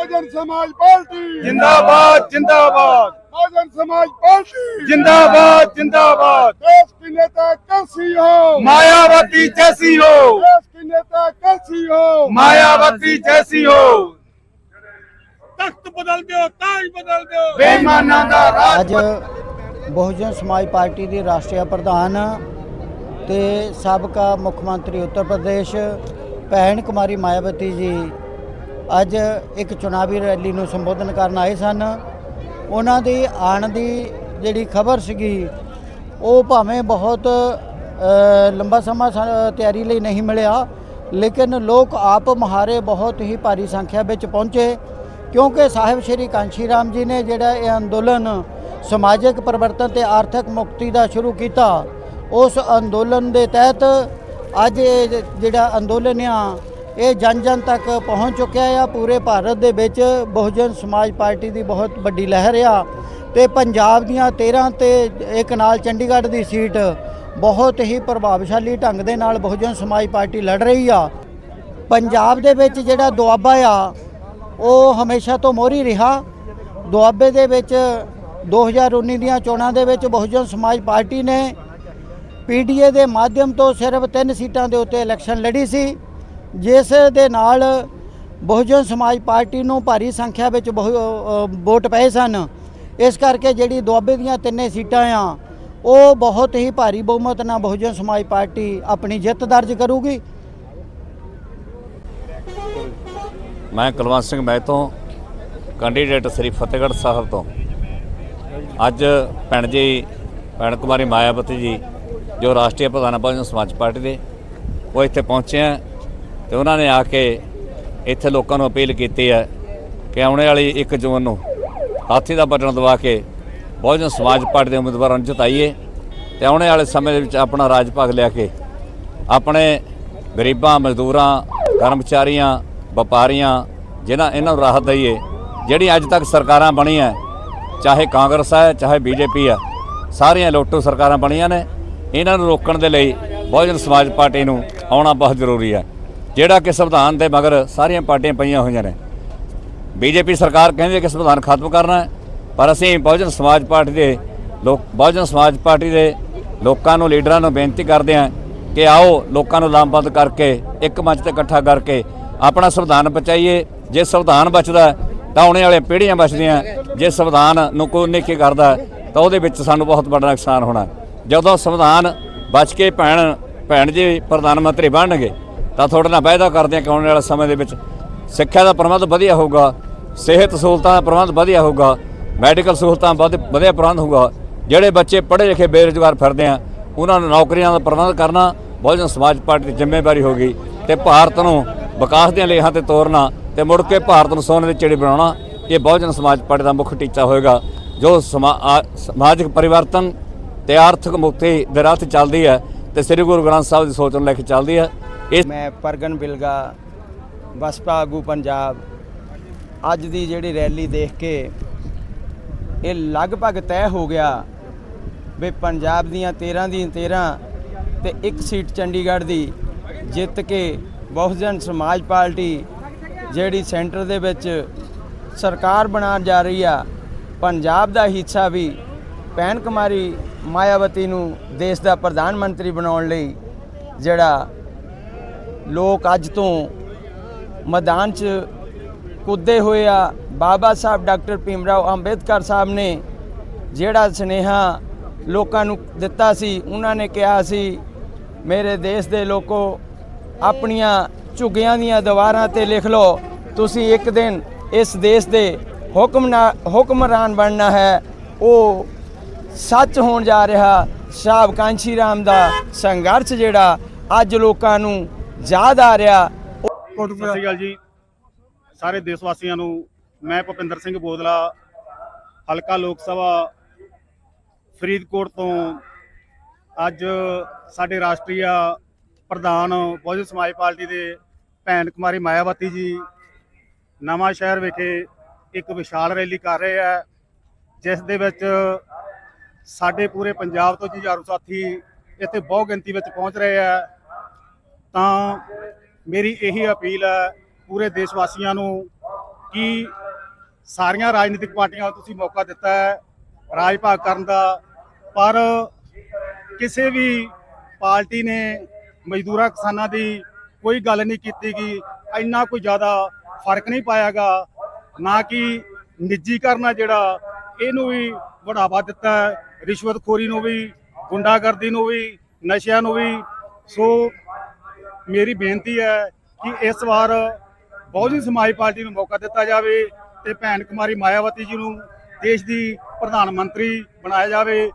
ਬਹੁਜਨ ਸਮਾਜ ਪਾਰਟੀ जिंदाबाद जिंदाबाद बहुजन समाज पार्टी जिंदाबाद जिंदाबाद देश की नेता कैसी हो मायावती जैसी हो देश की नेता कैसी हो मायावती जैसी हो तख्त बदल दो ताज बदल दो ਬੇਈਮਾਨਾਂ ਦਾ ਰਾਜ ਅੱਜ ਬਹੁਜਨ ਸਮਾਜ ਪਾਰਟੀ ਦੀ ਰਾਸ਼ਟਰੀ ਪ੍ਰਧਾਨ ਤੇ ਸਾਬਕਾ ਮੁੱਖ ਮੰਤਰੀ ਉੱਤਰ ਪ੍ਰਦੇਸ਼ ਭੈਣ ਕੁਮਾਰੀ ਮਾਇਆਵਤੀ ਜੀ ਅੱਜ ਇੱਕ ਚੁਣਾਵੀ ਰੈਲੀ ਨੂੰ ਸੰਬੋਧਨ ਕਰਨ ਆਏ ਸਨ। ਉਹਨਾਂ ਦੀ ਆਉਣ ਦੀ ਜਿਹੜੀ ਖਬਰ ਸੀਗੀ, ਉਹ ਭਾਵੇਂ ਬਹੁਤ ਲੰਬਾ ਸਮਾਂ ਸਾ- ਤਿਆਰੀ ਲਈ ਨਹੀਂ ਮਿਲਿਆ, ਲੇਕਿਨ ਲੋਕ ਆਪ ਮਹਾਰੇ ਬਹੁਤ ਹੀ ਭਾਰੀ ਸੰਖਿਆ ਵਿੱਚ ਪਹੁੰਚੇ, ਕਿਉਂਕਿ ਸਾਹਿਬ ਸ਼੍ਰੀ ਕਾਂਸ਼ੀ ਰਾਮ ਜੀ ਨੇ ਜਿਹੜਾ ਇਹ ਅੰਦੋਲਨ ਸਮਾਜਿਕ ਪਰਿਵਰਤਨ ਤੇ ਆਰਥਿਕ ਮੁਕਤੀ ਦਾ ਸ਼ੁਰੂ ਕੀਤਾ, ਉਸ ਅੰਦੋਲਨ ਦੇ ਤਹਿਤ ਅੱਜ ਇਹ ਜਿਹੜਾ ਅੰਦੋਲਨ ਆ ਇਹ ਜਨ ਜਨ ਤੱਕ ਪਹੁੰਚ ਚੁੱਕਿਆ ਆ। ਪੂਰੇ ਭਾਰਤ ਦੇ ਵਿੱਚ ਬਹੁਜਨ ਸਮਾਜ ਪਾਰਟੀ ਦੀ ਬਹੁਤ ਵੱਡੀ ਲਹਿਰ ਆ ਤੇ ਪੰਜਾਬ ਦੀਆਂ 13 ਤੇ ਇੱਕ ਨਾਲ ਚੰਡੀਗੜ੍ਹ ਦੀ ਸੀਟ ਬਹੁਤ ਹੀ ਪ੍ਰਭਾਵਸ਼ਾਲੀ ਢੰਗ ਦੇ ਨਾਲ ਬਹੁਜਨ ਸਮਾਜ ਪਾਰਟੀ ਲੜ ਰਹੀ ਆ। ਪੰਜਾਬ ਦੇ ਵਿੱਚ ਜਿਹੜਾ ਦੁਆਬਾ ਆ, ਉਹ ਹਮੇਸ਼ਾ ਤੋਂ ਮੋਹਰੀ ਰਿਹਾ। ਦੁਆਬੇ ਦੇ ਵਿੱਚ 2019 ਦੀਆਂ ਚੋਣਾਂ ਦੇ ਵਿੱਚ ਬਹੁਜਨ ਸਮਾਜ ਪਾਰਟੀ ਨੇ ਪੀਡੀਏ ਦੇ ਮਾਧਿਅਮ ਤੋਂ ਸਿਰਫ ਤਿੰਨ ਸੀਟਾਂ ਦੇ ਉੱਤੇ ਇਲੈਕਸ਼ਨ ਲੜੀ ਸੀ। ਜਿਸ ਦੇ ਨਾਲ ਬਹੁਜਨ ਸਮਾਜ ਪਾਰਟੀ ਨੂੰ ਭਾਰੀ ਸੰਖਿਆ ਵਿੱਚ ਬਹੁ- ਵੋਟ ਪਏ ਸਨ। ਇਸ ਕਰਕੇ ਜਿਹੜੀ ਦੁਆਬੇ ਦੀਆਂ ਤਿੰਨੇ ਸੀਟਾਂ ਆ, ਉਹ ਬਹੁਤ ਹੀ ਭਾਰੀ ਬਹੁਮਤ ਨਾਲ ਬਹੁਜਨ ਸਮਾਜ ਪਾਰਟੀ ਆਪਣੀ ਜਿੱਤ ਦਰਜ ਕਰੂਗੀ। ਮੈਂ ਕੁਲਵੰਤ ਸਿੰਘ ਮਹਿਤੋਂ ਕੈਂਡੀਡੇਟ ਸ੍ਰੀ ਫਤਿਹਗੜ੍ਹ ਸਾਹਿਬ ਤੋਂ। ਅੱਜ ਭੈਣ ਜੀ, ਭੈਣ ਕੁਮਾਰੀ ਮਾਇਆਵਤੀ ਜੀ, ਜੋ ਰਾਸ਼ਟਰੀ ਪ੍ਰਧਾਨ ਬਹੁਜਨ ਸਮਾਜ ਪਾਰਟੀ ਦੇ, ਉਹ ਇੱਥੇ ਪਹੁੰਚੇ ਆ। ਤੇ ਉਹਨਾਂ ਨੇ ਆ ਕੇ ਇੱਥੇ ਲੋਕਾਂ ਨੂੰ ਅਪੀਲ ਕੀਤੀ ਹੈ ਕਿ ਆਉਣੇ ਵਾਲੀ 1 ਜੂਨ ਨੂੰ ਹਾਥੀ ਦਾ ਬਟਨ ਦਵਾ ਕੇ ਬਹੁਜਨ ਸਮਾਜ ਪਾਰਟੀ ਦੇ ਉਮੀਦਵਾਰਾਂ ਨੂੰ ਜਿਤਾਈਏ ਤੇ ਆਉਣੇ ਵਾਲੇ ਸਮੇਂ ਦੇ ਵਿੱਚ ਆਪਣਾ ਰਾਜ ਭਾਗ ਲਿਆ ਕੇ ਆਪਣੇ ਗਰੀਬਾਂ, ਮਜ਼ਦੂਰਾਂ, ਕਰਮਚਾਰੀਆਂ, ਵਪਾਰੀਆਂ, ਜਿਨ੍ਹਾਂ ਇਹਨਾਂ ਨੂੰ ਰਾਹਤ ਦਈਏ, ਜਿਹੜੀ ਅੱਜ ਤੱਕ ਸਰਕਾਰਾਂ ਬਣੀਆਂ, ਚਾਹੇ ਕਾਂਗਰਸ ਹੈ, ਚਾਹੇ ਬੀਜੇਪੀ ਹੈ, ਸਾਰੀਆਂ ਲੋਟੂ ਸਰਕਾਰਾਂ ਬਣੀਆਂ ਨੇ, ਇਹਨਾਂ ਨੂੰ ਰੋਕਣ ਦੇ ਲਈ ਬਹੁਜਨ ਸਮਾਜ ਪਾਰਟੀ ਨੂੰ ਆਉਣਾ ਬਹੁਤ ਜ਼ਰੂਰੀ ਹੈ। ਜਿਹੜਾ ਕਿ ਸੰਵਿਧਾਨ ਦੇ ਮਗਰ ਸਾਰੀਆਂ ਪਾਰਟੀਆਂ ਪਈਆਂ ਹੋਈਆਂ ਨੇ। ਬੀਜੇਪੀ ਸਰਕਾਰ ਕਹਿੰਦੀ ਹੈ ਕਿ ਸੰਵਿਧਾਨ ਖਤਮ ਕਰਨਾ ਹੈ, ਪਰ ਅਸੀਂ ਬਹੁਜਨ ਸਮਾਜ ਪਾਰਟੀ ਦੇ ਲੋਕ ਬਹੁਜਨ ਸਮਾਜ ਪਾਰਟੀ ਦੇ ਲੋਕਾਂ ਨੂੰ, ਲੀਡਰਾਂ ਨੂੰ ਬੇਨਤੀ ਕਰਦੇ ਹਾਂ ਕਿ ਆਓ ਲੋਕਾਂ ਨੂੰ ਲਾਮਬੰਦ ਕਰਕੇ, ਇੱਕ ਮੰਚ ਤੇ ਇਕੱਠਾ ਕਰਕੇ ਆਪਣਾ ਸੰਵਿਧਾਨ ਬਚਾਈਏ। ਜੇ ਸੰਵਿਧਾਨ ਬਚਦਾ ਤਾਂ ਆਉਣੇ ਵਾਲੇ ਪੀੜ੍ਹੀਆਂ ਬਚਦੀਆਂ ਜੇ ਸੰਵਿਧਾਨ ਨੂੰ ਕੋਈ ਨਿੱਕੀ ਕਰਦਾ ਤਾਂ ਉਹਦੇ ਵਿੱਚ ਸਾਨੂੰ ਬਹੁਤ ਵੱਡਾ ਨੁਕਸਾਨ ਹੋਣਾ ਜਦੋਂ ਸੰਵਿਧਾਨ ਬਚ ਕੇ ਭੈਣ ਭੈਣ ਜੀ ਪ੍ਰਧਾਨ ਮੰਤਰੀ ਬਣਨਗੇ ਤਾਂ ਤੁਹਾਡੇ ਨਾਲ ਵਾਅਦਾ ਕਰਦੇ ਹਾਂ ਕਿ ਆਉਣ ਵਾਲੇ ਸਮੇਂ ਦੇ ਵਿੱਚ ਸਿੱਖਿਆ ਦਾ ਪ੍ਰਬੰਧ ਵਧੀਆ ਹੋਊਗਾ, ਸਿਹਤ ਸਹੂਲਤਾਂ ਦਾ ਪ੍ਰਬੰਧ ਵਧੀਆ ਹੋਊਗਾ, ਮੈਡੀਕਲ ਸਹੂਲਤਾਂ ਵਧ- ਵਧੀਆ ਪ੍ਰਬੰਧ ਹੋਊਗਾ। ਜਿਹੜੇ ਬੱਚੇ ਪੜ੍ਹੇ ਲਿਖੇ ਬੇਰੁਜ਼ਗਾਰ ਫਿਰਦੇ ਆ, ਉਹਨਾਂ ਨੂੰ ਨੌਕਰੀਆਂ ਦਾ ਪ੍ਰਬੰਧ ਕਰਨਾ ਬਹੁਜਨ ਸਮਾਜ ਪਾਰਟੀ ਦੀ ਜ਼ਿੰਮੇਵਾਰੀ ਹੋਗੀ ਤੇ ਭਾਰਤ ਨੂੰ ਵਿਕਾਸ ਦੀਆਂ ਲੇਹਾਂ ਤੇ ਤੋਰਨਾ ਤੇ ਮੁੜ ਕੇ ਭਾਰਤ ਨੂੰ ਸੋਨੇ ਦੀ ਚਿੜੀ ਬਣਾਉਣਾ, ਇਹ ਬਹੁਜਨ ਸਮਾਜ ਪਾਰਟੀ ਦਾ ਮੁੱਖ ਟੀਚਾ ਹੋਏਗਾ। ਜੋ ਸਮਾ- ਸਮਾਜਿਕ ਪਰਿਵਰਤਨ ਤੇ ਆਰਥਿਕ ਮੁਕਤੀ ਦੇ ਰਾਹ ਤੇ ਚੱਲਦੀ ਹੈ ਤੇ ਸ੍ਰੀ ਗੁਰੂ ਗ੍ਰੰਥ ਸਾਹਿਬ ਦੀ ਸੋਚ ਨੂੰ ਲੈ ਕੇ ਚੱਲਦੀ ਹੈ। ਇਸ ਮੈਂ ਪਰਗਨ ਬਿਲਗਾ ਬਸਪਾ ਆਗੂ ਪੰਜਾਬ। ਅੱਜ ਦੀ ਜਿਹੜੀ ਰੈਲੀ ਦੇਖ ਕੇ ਇਹ ਲਗਭਗ ਤੈਅ ਹੋ ਗਿਆ ਵੀ ਪੰਜਾਬ ਦੀਆਂ 13 ਦੀਆਂ 13 ਤੇ ਇੱਕ ਸੀਟ ਚੰਡੀਗੜ੍ਹ ਦੀ ਜਿੱਤ ਕੇ ਬਹੁਜਨ ਸਮਾਜ ਪਾਰਟੀ ਜਿਹੜੀ ਸੈਂਟਰ ਦੇ ਵਿੱਚ ਸਰਕਾਰ ਬਣਾਉਣ ਜਾ ਰਹੀ ਆ, ਪੰਜਾਬ ਦਾ ਹਿੱਸਾ ਵੀ ਪੈਨ ਕੁਮਾਰੀ ਮਾਇਆਵਤੀ ਨੂੰ ਦੇਸ਼ ਦਾ ਪ੍ਰਧਾਨ ਮੰਤਰੀ ਬਣਾਉਣ ਲਈ ਜਿਹੜਾ ਲੋਕ ਅੱਜ ਤੋਂ ਮੈਦਾਨ 'ਚ ਕੁੱਦੇ ਹੋਏ ਆ। ਬਾਬਾ ਸਾਹਿਬ ਡਾਕਟਰ ਭੀਮਰਾਓ ਅੰਬੇਦਕਰ ਸਾਹਿਬ ਨੇ ਜਿਹੜਾ ਸਨੇਹਾ ਲੋਕਾਂ ਨੂੰ ਦਿੱਤਾ ਸੀ, ਉਹਨਾਂ ਨੇ ਕਿਹਾ ਸੀ, ਮੇਰੇ ਦੇਸ਼ ਦੇ ਲੋਕੋ, ਆਪਣੀਆਂ ਝੁੱਗੀਆਂ ਦੀਆਂ ਦੀਵਾਰਾਂ ਤੇ ਲਿਖ ਲਓ, ਤੁਸੀਂ ਇੱਕ ਦਿਨ ਇਸ ਦੇਸ਼ ਦੇ ਹੁਕਮ ਹੁਕਮਰਾਨ ਬਣਨਾ ਹੈ। ਉਹ ਸੱਚ ਹੋਣ ਜਾ ਰਿਹਾ, ਸ਼ਾਹਬ ਕਾਂਸ਼ੀ ਰਾਮ ਦਾ ਸੰਘਰਸ਼ ਜਿਹੜਾ ਅੱਜ ਲੋਕਾਂ ਨੂੰ ਯਾਦ ਆ ਰਿਹਾ। ਸਤਿ ਸ਼੍ਰੀ ਅਕਾਲ ਜੀ। ਸਾਰੇ ਦੇਸ਼ ਵਾਸੀਆਂ ਨੂੰ ਮੈਂ ਭੁਪਿੰਦਰ ਸਿੰਘ ਬੋਦਲਾ, ਹਲਕਾ ਲੋਕ ਸਭਾ, ਫਰੀਦਕੋਟ ਤੋਂ ਅੱਜ ਸਾਡੇ ਰਾਸ਼ਟਰੀ ਪ੍ਰਧਾਨ ਬਹੁਜਨ ਸਮਾਜ ਪਾਰਟੀ ਦੇ ਭੈਣ ਕੁਮਾਰੀ ਮਾਇਆਵਤੀ ਜੀ ਨਵਾਂ ਸ਼ਹਿਰ ਵਿਖੇ ਇੱਕ ਵਿਸ਼ਾਲ ਰੈਲੀ ਕਰ ਰਹੇ ਆ, ਜਿਸ ਦੇ ਵਿੱਚ ਸਾਡੇ ਪੂਰੇ ਪੰਜਾਬ ਤੋਂ ਹਜ਼ਾਰੋ ਸਾਥੀ ਇੱਥੇ ਬਹੁ ਗਿਣਤੀ ਵਿੱਚ ਪਹੁੰਚ ਰਹੇ ਆ। ਤਾਂ ਮੇਰੀ ਇਹੀ ਅਪੀਲ ਹੈ ਪੂਰੇ ਦੇਸ਼ ਵਾਸੀਆਂ ਨੂੰ ਕਿ ਸਾਰੀਆਂ ਰਾਜਨੀਤਿਕ ਪਾਰਟੀਆਂ ਨੂੰ ਤੁਸੀਂ ਮੌਕਾ ਦਿੱਤਾ ਹੈ ਰਾਜ ਭਾਗ ਕਰਨ ਦਾ, ਪਰ ਕਿਸੇ ਵੀ ਪਾਰਟੀ ਨੇ ਮਜ਼ਦੂਰਾਂ ਕਿਸਾਨਾਂ ਦੀ ਕੋਈ ਗੱਲ ਨਹੀਂ ਕੀਤੀ ਕਿ ਇੰਨਾ ਕੋਈ ਜ਼ਿਆਦਾ ਫ਼ਰਕ ਨਹੀਂ ਪਾਇਆਗਾ, ਨਾ ਕਿ ਨਿੱਜੀਕਰਨ ਆ ਜਿਹੜਾ, ਇਹਨੂੰ ਵੀ ਵਧਾਵਾ ਦਿੱਤਾ ਰਿਸ਼ਵਤਖੋਰੀ ਨੂੰ ਵੀ, ਗੁੰਡਾਗਰਦੀ ਨੂੰ ਵੀ, ਨਸ਼ਿਆਂ ਨੂੰ ਵੀ। ਸੋ ਮੇਰੀ ਬੇਨਤੀ ਹੈ ਕਿ ਇਸ ਵਾਰ ਬਹੁਜਨ ਸਮਾਜ ਪਾਰਟੀ ਨੂੰ ਮੌਕਾ ਦਿੱਤਾ ਜਾਵੇ ਤੇ ਭੈਣ ਕੁਮਾਰੀ ਮਾਇਆਵਤੀ ਜੀ ਨੂੰ ਦੇਸ਼ ਦੀ ਪ੍ਰਧਾਨ ਮੰਤਰੀ ਬਣਾਇਆ ਜਾਵੇ।